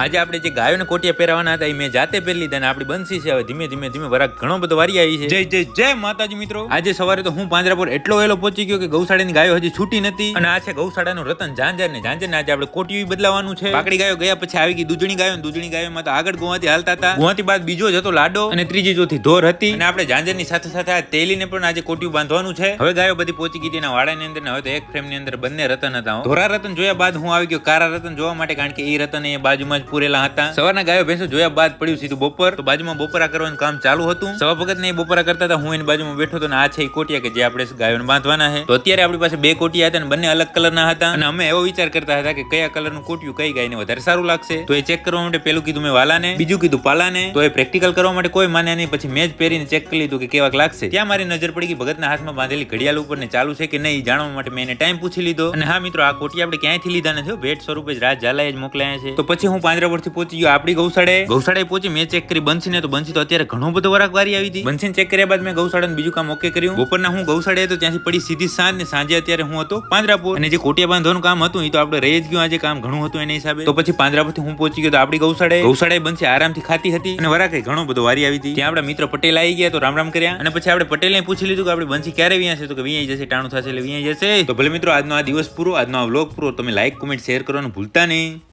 આજે આપણે જે ગાયોને કોટિયા પહેરવાના હતા એ મેં જાતે પહેરી લીધા અને આપણી બંસી છે હવે ધીમે ધીમે ધીમે વરાક ઘણો બધો વારી આવી છે. જય જય જય માતાજી મિત્રો. આજે સવારે તો હું પાંજરાપુર એટલો વહેલો પહોંચી ગયો કે ગૌશાળાની ગાયો હજી છૂટી નથી. અને આ છે ગૌશાળાનું રતન ઝાંઝર ને ઝાંઝર ને આજે આપણે કોટિયું બદલાવાનું છે. પાકડી ગાયો ગયા પછી આવી ગઈ દૂધણી ગાયો દૂધણી ગાયોમાં તો આગળ ગુવાથી હાલતા હતા. ગુવાથી બાદ બીજો જ હતો લાડો અને ત્રીજી ચોથી ધોર હતી. અને આપણે ઝાંઝરની સાથે સાથે આ તેલીને પણ આજે કોટિયું બાંધવાનું છે. હવે ગાયો બધી પહોંચી ગઈ હતી એના વાડાની અંદર હવે તો એક ફ્રેમની અંદર બંને રતન હતા. ધોરા રતન જોયા બાદ હું આવી ગયો. કારા રતન જોવા માટે કારણ કે એ રતન એ બાજુમાં જ પૂરેલા હતા. સવારના ગાયો ભેંસો જોયા બાદ પડ્યું સીધું બપોર. તો બાજુમાં બપોરા કરવાનું કામ ચાલુ હતું. સવા ભગત ને બપોરા કરતા હતા. હું એની બાજુમાં બેઠો હતો ને આ છે એ કોટિયા કે જે આપણે ગાયોને બાંધવાના છે. તો અત્યારે આપણી પાસે બે કોટિયા હતા અને બંને અલગ કલરના હતા. અને અમે એવો વિચાર કરતા હતા કે કયા કલરનું કોટિયું કઈ ગાયને વધારે સારું લાગશે. તો એ ચેક કરવા માટે પેલું કીધું મેં વાલાને, બીજું કીધું પાલાને. તો એ પ્રેક્ટિકલ કરવા માટે કોઈ માન્યા નહીં. પછી મેં જ પહેરીને ચેક કરી લીધું કે કેવાક લાગશે. ત્યાં મારી નજર પડી કે ભગતના હાથમાં બાંધેલી ઘડિયાળ ઉપર ને ચાલુ છે કે નહીં જાણવા માટે મેં એને ટાઈમ પૂછી લીધો. અને હા મિત્રો, આ કોટી આપણે ક્યાંયથી લીધા નથી ભેટ સ્વરૂપે જ રાજ ઝાલાએ જ મોકલાયા છે. તો પછી હું પાંજરા પરથી પહોંચી ગયો આપણી ગૌશાળે. ગૌશાળે પહોંચી મેં ચેક કરી. બંસીને તો બંસી તો અત્યારે ઘણો બધો વરાક વારી આવી હતી. બંસીને ચેક કર્યા બાદ મેં ગૌશાળાને બીજું કામ ઓકે કર્યું. બપોરના હું ગૌશાળે તો ત્યાંથી પડી સીધી સાંજ ને સાંજે અત્યારે હું હતો પાંજરાપુર. અને જે કોટિયા બાંધવાનું કામ હતું એ તો આપણે રહી જ ગયું. આજે કામ ઘણું હતું એના હિસાબે. તો પછી પાંજરાપુરથી હું પહોંચી ગયો તો આપણી ગૌશાળે. ગૌશાળે બંસી આરામથી ખાતી હતી અને વરાકે ઘણો બધો વારી આવી હતી. ત્યાં આપણા મિત્ર પટેલ આવી ગયા તો રામ રામ કર્યા. અને પછી આપણે પટેલને પૂછી લીધું કે આપણે બંસી ક્યારે વિયા છે તો કે વિયાઈ જશે ટાણું થશે એટલે વિયાઈ જશે. તો ભલે મિત્રો આજનો આ દિવસ પૂરો આજનો આ વ્લોગ પૂરો. તમે લાઈક કોમેન્ટ શેર કરવાનું ભૂલતા નહીં.